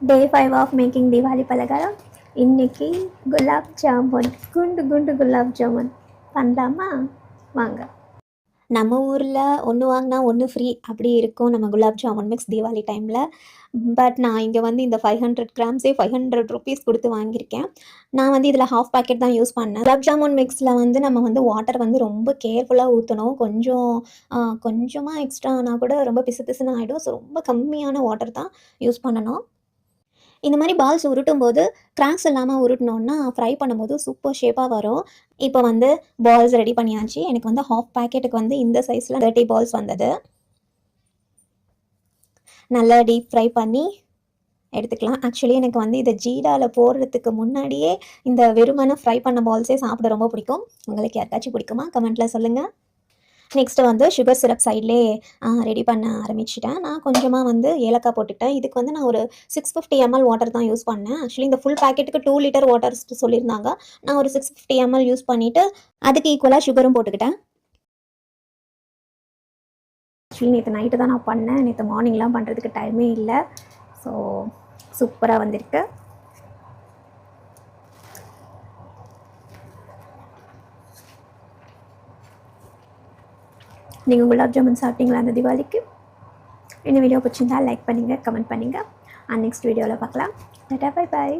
Day five of making Deepavali பலகாரம் இன்னைக்கு குலாப் ஜாமுன் குண்டு குண்டு குலாப் ஜாமுன் பண்ணலாமா வாங்க நம்ம ஊரில் ஒன்று வாங்கினா ஒன்று ஃப்ரீ அப்படி இருக்கும் நம்ம குலாப் ஜாமுன் மிக்ஸ் தீபாவளி டைமில் பட் நான் இங்கே வந்து இந்த ஃபைவ் ஹண்ட்ரட் கிராம்ஸே ஃபைவ் ஹண்ட்ரட் ருபீஸ் கொடுத்து வாங்கியிருக்கேன். நான் வந்து இதில் ஹாஃப் பேக்கெட் தான் யூஸ் பண்ணேன். குலாப் ஜாமுன் மிக்ஸில் வந்து நம்ம வந்து வாட்டர் வந்து ரொம்ப கேர்ஃபுல்லாக ஊற்றணும் கொஞ்சம் கொஞ்சமாக எக்ஸ்ட்ரா ஆனால் கூட ரொம்ப பிசு பிசுன்னு ஆகிடும் ஸோ ரொம்ப கம்மியான வாட்டர் தான் யூஸ் பண்ணணும். இந்த மாதிரி பால்ஸ் உருட்டும் போது கிராக்ஸ் இல்லாமல் உருட்டினோன்னா ஃப்ரை பண்ணும்போது சூப்பர் ஷேப்பாக வரும். இப்போ வந்து பால்ஸ் ரெடி பண்ணியாச்சு. எனக்கு வந்து ஹாஃப் பேக்கெட்டுக்கு வந்து இந்த சைஸில் தேர்ட்டி பால்ஸ் வந்தது. நல்லா டீப் ஃப்ரை பண்ணி எடுத்துக்கலாம். ஆக்சுவலி எனக்கு வந்து இதை ஜீடாவில் போடுறதுக்கு முன்னாடியே இந்த வெறுமனை ஃப்ரை பண்ண பால்ஸே சாப்பிட ரொம்ப பிடிக்கும். உங்களுக்கு யாருக்காச்சும் பிடிக்குமா? கமெண்ட்டில் சொல்லுங்கள் நெக்ஸ்ட்டு வந்து சுகர் சிரப் சைட்லேயே ரெடி பண்ண ஆரம்பிச்சிட்டேன். நான் கொஞ்சமாக வந்து ஏலக்காய் போட்டுட்டேன் இதுக்கு வந்து நான் ஒரு சிக்ஸ் ஃபிஃப்டி எம்எல் வாட்டர் தான் யூஸ் பண்ணேன். ஆக்சுவலி இந்த ஃபுல் பேக்கெட்டுக்கு டூ லிட்டர் வாட்டர் சொல்லியிருந்தாங்க. நான் ஒரு சிக்ஸ் ஃபிஃப்டி எம்எல் யூஸ் பண்ணிவிட்டு அதுக்கு ஈக்குவலாக சுகரும் போட்டுக்கிட்டேன். ஆக்சுவலி நேற்று நைட்டு தான் நான் பண்ணேன். நேற்று மார்னிங்லாம் பண்ணுறதுக்கு டைமே இல்லை. ஸோ சூப்பராக வந்திருக்கு. நீங்கள் குலாப் ஜாமுன் சாப்பிட்டீங்களா அந்த தீபாவளிக்கு? இந்த வீடியோ பிடிச்சிருந்தா லைக் பண்ணுங்கள் கமெண்ட் பண்ணுங்கள் அண்ட் நெக்ஸ்ட் வீடியோவில் பார்க்கலாம். Tata bye bye